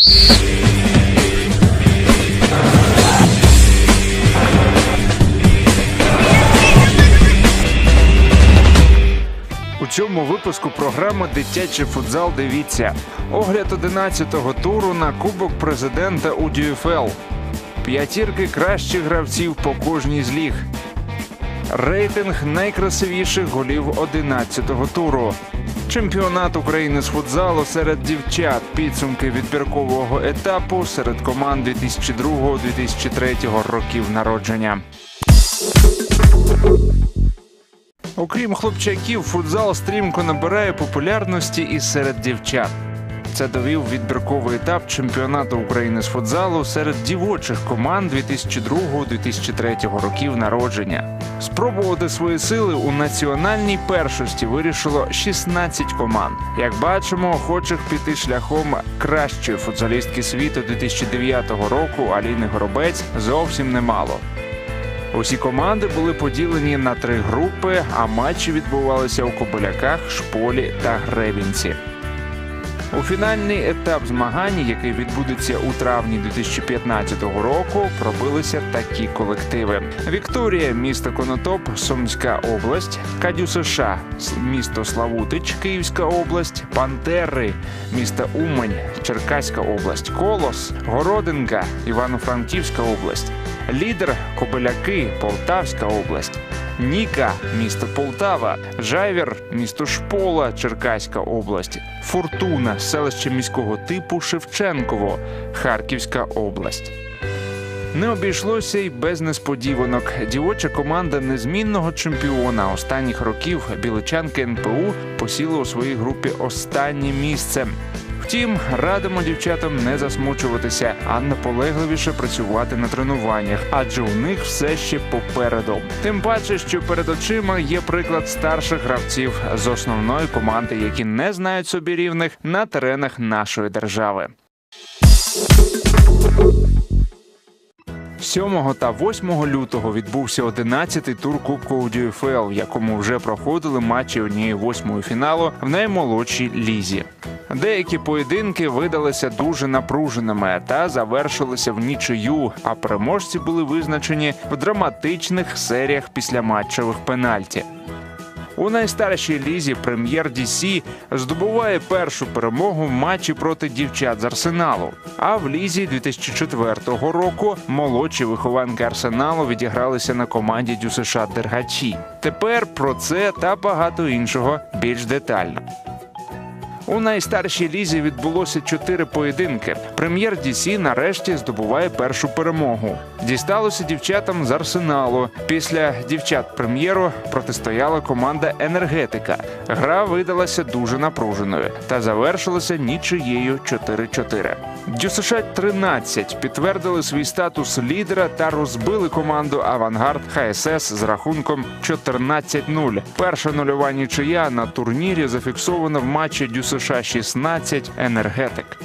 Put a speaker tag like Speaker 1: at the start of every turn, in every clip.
Speaker 1: У цьому випуску програми Дитячий футзал. Дивіться огляд 11-го туру на Кубок президента у ДЮФЛ. П'ятірки кращих гравців по кожній з ліг. Рейтинг найкрасивіших голів 11-го туру. Чемпіонат України з футзалу серед дівчат. Підсумки відбіркового етапу серед команд 2002-2003 років народження. Окрім хлопчаків, футзал стрімко набирає популярності і серед дівчат. Це довів відбірковий етап чемпіонату України з футзалу серед дівочих команд 2002-2003 років народження. Спробувати свої сили у національній першості вирішило 16 команд. Як бачимо, охочих піти шляхом кращої футзалістки світу 2009 року Аліни Горобець зовсім немало. Усі команди були поділені на три групи, а матчі відбувалися у Кобиляках, Шполі та Гребінці. У фінальний етап змагань, який відбудеться у травні 2015 року, пробилися такі колективи: Вікторія, місто Конотоп, Сумська область, Кадю США, місто Славутич, Київська область, Пантери, місто Умань, Черкаська область, Колос, Городинка, Івано-Франківська область. Лідер Кобиляки, Полтавська область, Ніка, місто Полтава, Жайвір, місто Шпола, Черкаська область, Фортуна, селище міського типу Шевченково, Харківська область. Не обійшлося й без несподіванок. Дівоча команда незмінного чемпіона останніх років біличанки НПУ посіла у своїй групі останнє місце. Втім, радимо дівчатам не засмучуватися, а наполегливіше працювати на тренуваннях, адже у них все ще попереду. Тим паче, що перед очима є приклад старших гравців з основної команди, які не знають собі рівних на теренах нашої держави. 7 та 8 лютого відбувся 11-й тур Кубку ДЮФЛ, в якому вже проходили матчі однієї восьмої фіналу в наймолодшій лізі. Деякі поєдинки видалися дуже напруженими та завершилися в нічию. А переможці були визначені в драматичних серіях післяматчевих пенальті. У найстаршій лізі прем'єр Дісі здобуває першу перемогу в матчі проти дівчат з арсеналу. А в лізі 2004 року молодші вихованки арсеналу відігралися на команді ДЮСШ Дергачі. Тепер про це та багато іншого більш детально. У найстаршій лізі відбулося чотири поєдинки. Прем'єр Дісі нарешті здобуває першу перемогу. Дісталося дівчатам з арсеналу. Після дівчат прем'єру протистояла команда енергетика. Гра видалася дуже напруженою та завершилася нічиєю 4-4. ДЮСШ 13 підтвердили свій статус лідера та розбили команду Авангард ХСС з рахунком 14-0. Перша нульова нічия на турнірі зафіксована в матчі ДЮСШ 16 енергетик.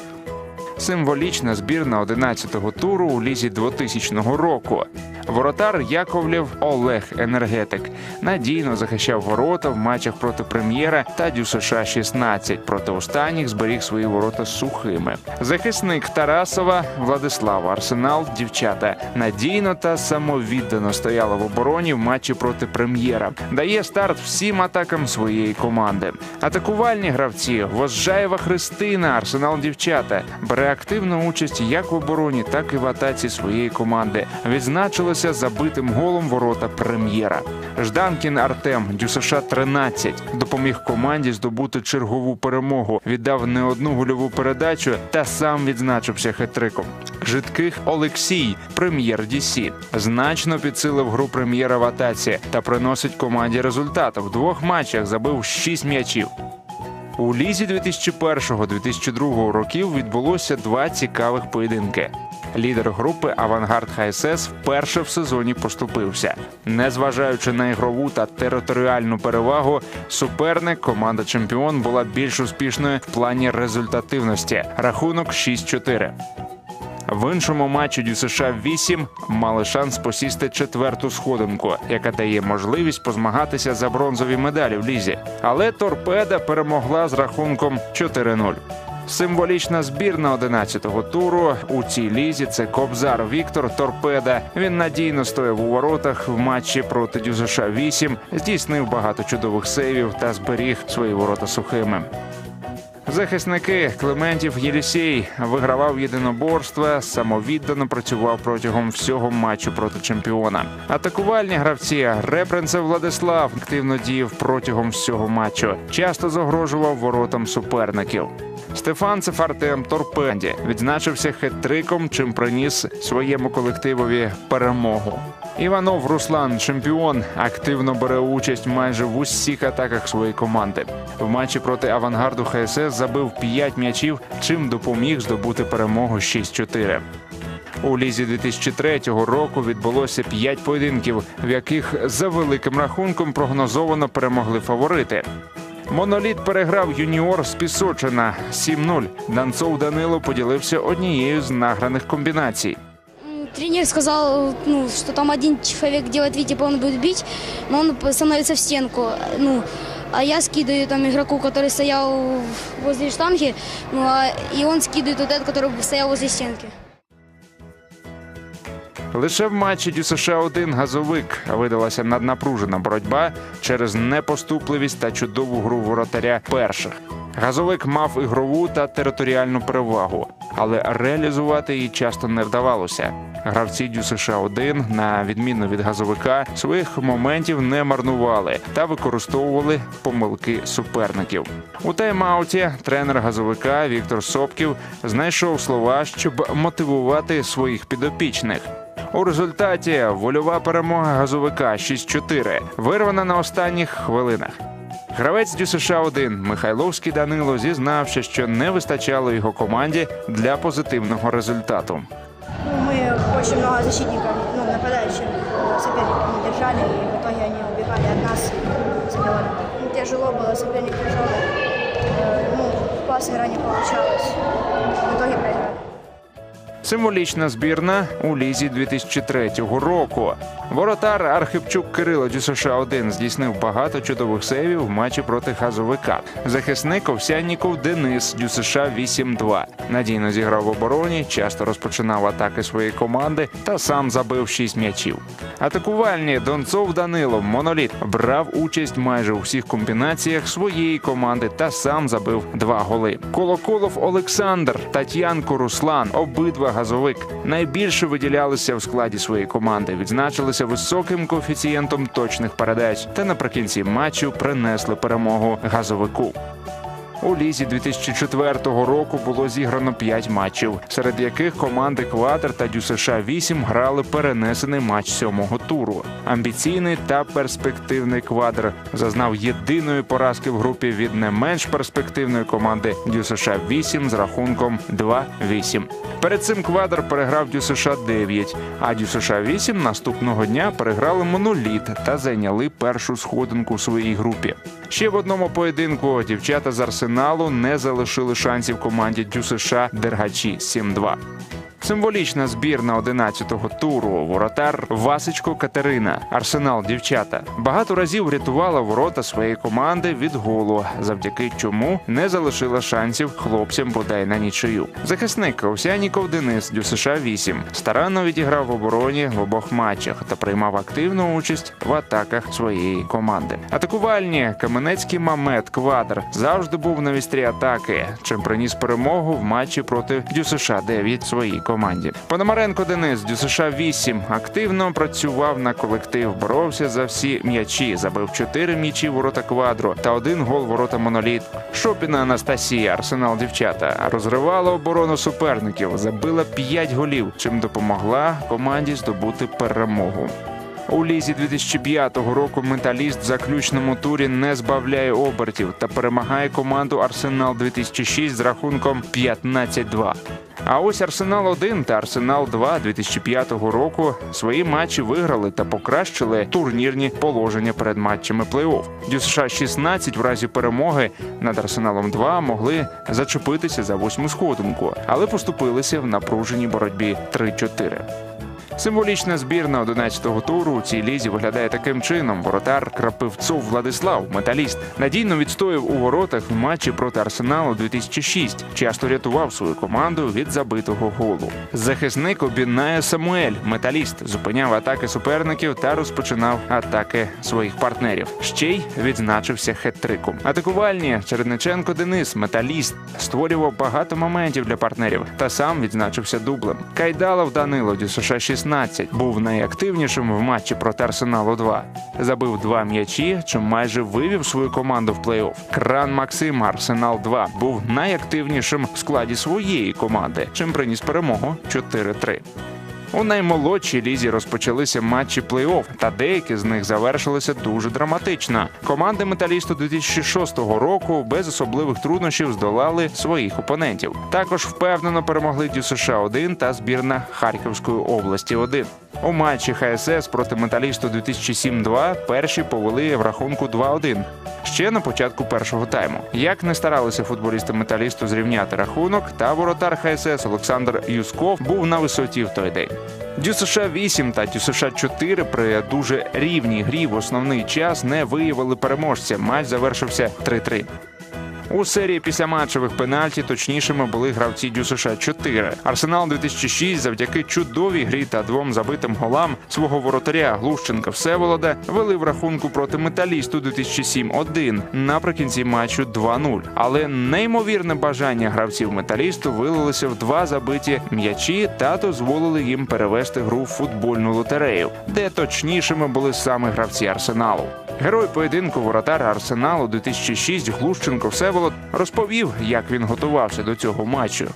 Speaker 1: Символічна збірна 11-го туру у лізі 2000 року. Воротар Яковлєв Олег Енергетик надійно захищав ворота в матчах проти прем'єра та ДЮСШ 16 Проти останніх зберіг свої ворота сухими. Захисник Тарасова Владислава Арсенал дівчата надійно та самовіддано стояла в обороні в матчі проти прем'єра. Дає старт всім атакам своєї команди. Атакувальні гравці Возжаєва Христина, Арсенал дівчата бере активну участь як в обороні, так і в атаці своєї команди. Відзначили забитим голом ворота прем'єра. Жданкін Артем ДЮСШ 13 допоміг команді здобути чергову перемогу. Віддав не одну гольову передачу та сам відзначився хитриком. Житких Олексій, прем'єр Дісі, значно підсилив гру прем'єра в атаці та приносить команді результат. В двох матчах забив 6 м'ячів. У лізі 2001-2002 років відбулося два цікавих поєдинки. Лідер групи Авангард ХСС вперше в сезоні поступився. Незважаючи на ігрову та територіальну перевагу, суперник команда чемпіон була більш успішною в плані результативності. Рахунок 6-4. В іншому матчі ДЮСШ 8 мали шанс посісти четверту сходинку, яка дає можливість позмагатися за бронзові медалі в лізі. Але торпеда перемогла з рахунком 4-0. Символічна збірна 11-го туру у цій лізі це Кобзар Віктор Торпеда. Він надійно стояв у воротах в матчі проти ДЮСШ 8 здійснив багато чудових сейвів та зберіг свої ворота сухими. Захисники Клементів Єлісей вигравав єдиноборства, самовіддано працював протягом всього матчу проти чемпіона. Атакувальні гравці Репренцев Владислав активно діяв протягом всього матчу, часто загрожував воротам суперників. Стефанцев Артем Торпенді відзначився хет-триком, чим приніс своєму колективові перемогу. Іванов Руслан, чемпіон, активно бере участь майже в усіх атаках своєї команди. В матчі проти авангарду ХСС забив 5 м'ячів, чим допоміг здобути перемогу 6-4. У лізі 2003 року відбулося 5 поєдинків, в яких за великим рахунком прогнозовано перемогли фаворити. Моноліт переграв юніор з Пісочина 7-0. Данцов Данило поділився однією з награних комбінацій.
Speaker 2: М, Тренер сказал, ну, что там один человек делает вид, типа он будет бить, но он становится в стенку. Ну, а я скидываю там игроку, который стоял возле штанги, ну, а, и он скидывает вот этот, который стоял возле стенки.
Speaker 1: Лише в матчі ДЮСШ 1 газовик видалася наднапружена боротьба через непоступливість та чудову гру воротаря перших. Газовик мав ігрову та територіальну перевагу, але реалізувати її часто не вдавалося. Гравці ДЮСШ 1 на відміну від газовика, своїх моментів не марнували та використовували помилки суперників. У тайм-ауті тренер газовика Віктор Сопків знайшов слова, щоб мотивувати своїх підопічних. У результаті вольова перемога газовика 6-4, вирвана на останніх хвилинах. Гравець ДЮСШ 1 Михайловський Данило зізнався, що не вистачало його команді для позитивного результату.
Speaker 3: Ну, мы очень много защитников, ну, нападающих э, соперников не держали, и в итоге они убегали от нас и забивали. Ну, тяжело было, соперник тяжелый. Э, Ну, в пас игра не получалась. В итоге проиграли.
Speaker 1: Символічна збірна у лізі 2003 року. Воротар Архипчук Кирило ДЮСШ 1 здійснив багато чудових сейвів в матчі проти газовика. Захисник Овсянніков Денис ДЮСШ 8-2. Надійно зіграв в обороні, часто розпочинав атаки своєї команди та сам забив 6 м'ячів. Атакувальні Донцов Данило Моноліт брав участь майже у всіх комбінаціях своєї команди та сам забив два голи. Колоколов Олександр, Татьянко Руслан, обидва газовик. Найбільше виділялися в складі своєї команди, відзначилися високим коефіцієнтом точних передач. Та наприкінці матчу принесли перемогу газовику. У лізі 2004 року було зіграно 5 матчів, серед яких команди Квадр та ДЮСШ 8 грали перенесений матч сьомого туру. Амбіційний та перспективний квадр зазнав єдиної поразки в групі від не менш перспективної команди ДЮСШ 8 з рахунком 2-8. Перед цим квадр переграв ДЮСШ 9, а ДЮСШ 8 наступного дня переграли моноліт та зайняли першу сходинку у своїй групі. Ще в одному поєдинку дівчата з арсеналу не залишили шансів команді ДЮСШ Дергачі 7-2. Символічна збірна 11-го туру. Воротар Васечко Катерина, Арсенал дівчата. Багато разів врятувала ворота своєї команди від голу, завдяки чому не залишила шансів хлопцям бодай на нічию. Захисник Овсяніков Денис ДЮСШ 8 старанно відіграв в обороні в обох матчах та приймав активну участь в атаках своєї команди. Атакувальні Каменецький Мамет Квадр завжди був на вістрі атаки, чим приніс перемогу в матчі проти ДЮСШ 9 своїй команді. Пономаренко Денис ДЮСШ 8 активно працював на колектив, боровся за всі м'ячі, забив 4 м'ячі ворота квадро та один гол ворота моноліт. Шопіна Анастасія, Арсенал дівчата, розривала оборону суперників, забила 5 голів, чим допомогла команді здобути перемогу. У лізі 2005 року металіст в заключному турі не збавляє обертів та перемагає команду Арсенал 2006 з рахунком 15-2. А ось Арсенал 1 та Арсенал 2 2005 року свої матчі виграли та покращили турнірні положення перед матчами плей-офф. ДЮСШ 16 в разі перемоги над Арсеналом 2 могли зачепитися за восьму сходинку, але поступилися в напруженій боротьбі 3-4. Символічна збірна 11-го туру у цій лізі виглядає таким чином. Воротар Крапивцов Владислав, металіст, надійно відстояв у воротах в матчі проти Арсеналу 2006, часто рятував свою команду від забитого голу. Захисник Обінає Самуель, металіст, зупиняв атаки суперників та розпочинав атаки своїх партнерів. Ще й відзначився хет-триком. Атакувальні Черниченко Денис, металіст, створював багато моментів для партнерів та сам відзначився дублем. Кайдалов Данило США 16 був найактивнішим в матчі проти Арсеналу 2. Забив два м'ячі, чим майже вивів свою команду в плей-офф. Кран Максим Арсенал 2 був найактивнішим в складі своєї команди, чим приніс перемогу 4-3. У наймолодшій лізі розпочалися матчі плей-офф, та деякі з них завершилися дуже драматично. Команди металісту 2006 року без особливих труднощів здолали своїх опонентів. Також впевнено перемогли Дю США 1 та збірна Харківської області 1 У матчі ХСС проти металісту 2007-2 перші повели в рахунку 2-1 ще на початку першого тайму. Як не старалися футболісти металісту зрівняти рахунок, та воротар ХСС Олександр Юсков був на висоті в той день. ДЮСШ 8 та ДЮСШ 4 при дуже рівній грі в основний час не виявили переможця. Матч завершився 3-3. У серії післяматчевих пенальті точнішими були гравці ДЮСШ 4. Арсенал 2006 завдяки чудовій грі та двом забитим голам свого воротаря Глущенка Всеволода вели в рахунку проти металісту 2007-1 наприкінці матчу 2-0. Але неймовірне бажання гравців металісту вилилося в два забиті м'ячі та дозволили їм перевести гру в футбольну лотерею, де точнішими були саме гравці арсеналу. Герой поєдинку воротар Арсеналу 2006 Глущенко Всеволод розповів, як він готувався до цього матчу.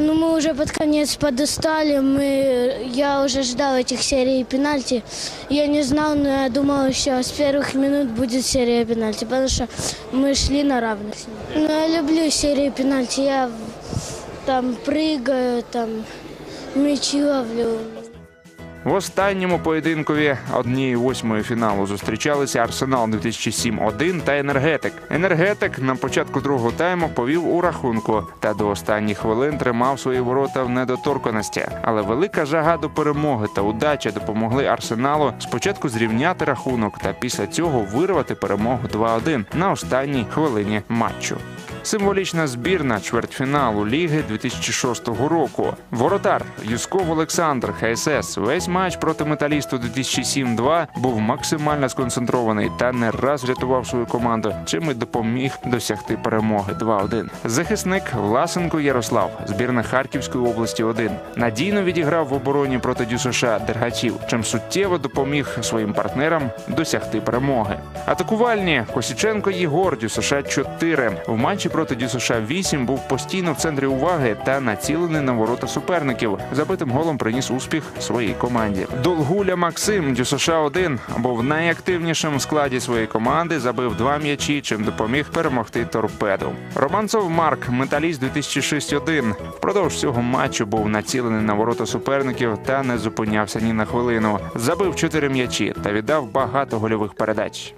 Speaker 2: Ну, мы уже под конец подустали. Мы, я уже ждал этих серий пенальти. Я не знал, но я думал, что с первых минут будет серия пенальти, потому что мы шли на равных с ним. Ну, я люблю серии пенальти. Я там прыгаю, там мячи ловлю.
Speaker 1: В останньому поєдинкові однієї восьмої фіналу зустрічалися Арсенал 2007-1 та Енергетик. Енергетик на початку другого тайму повів у рахунку та до останніх хвилин тримав свої ворота в недоторканості. Але велика жага до перемоги та удача допомогли Арсеналу спочатку зрівняти рахунок та після цього вирвати перемогу 2-1 на останній хвилині матчу. Символічна збірна чвертьфіналу ліги 2006 року. Воротар Юсков Олександр ХСС весь матч проти металісту 2007-2 був максимально сконцентрований та не раз рятував свою команду, чим і допоміг досягти перемоги 2-1. Захисник Власенко Ярослав, збірна Харківської області 1 надійно відіграв в обороні проти ДЮСШ Дергачів, чим суттєво допоміг своїм партнерам досягти перемоги. Атакувальні Косіченко Єгор ДЮСШ 4 в матчі проти ДЮСШ 8 був постійно в центрі уваги та націлений на ворота суперників. Забитим голом приніс успіх своїй команді. Долгуля Максим ДЮСШ 1 був найактивнішим в складі своєї команди. Забив два м'ячі, чим допоміг перемогти торпеду. Романцов Марк, металіст 2006-1. Впродовж цього матчу був націлений на ворота суперників та не зупинявся ні на хвилину. Забив чотири м'ячі та віддав багато гольових передач.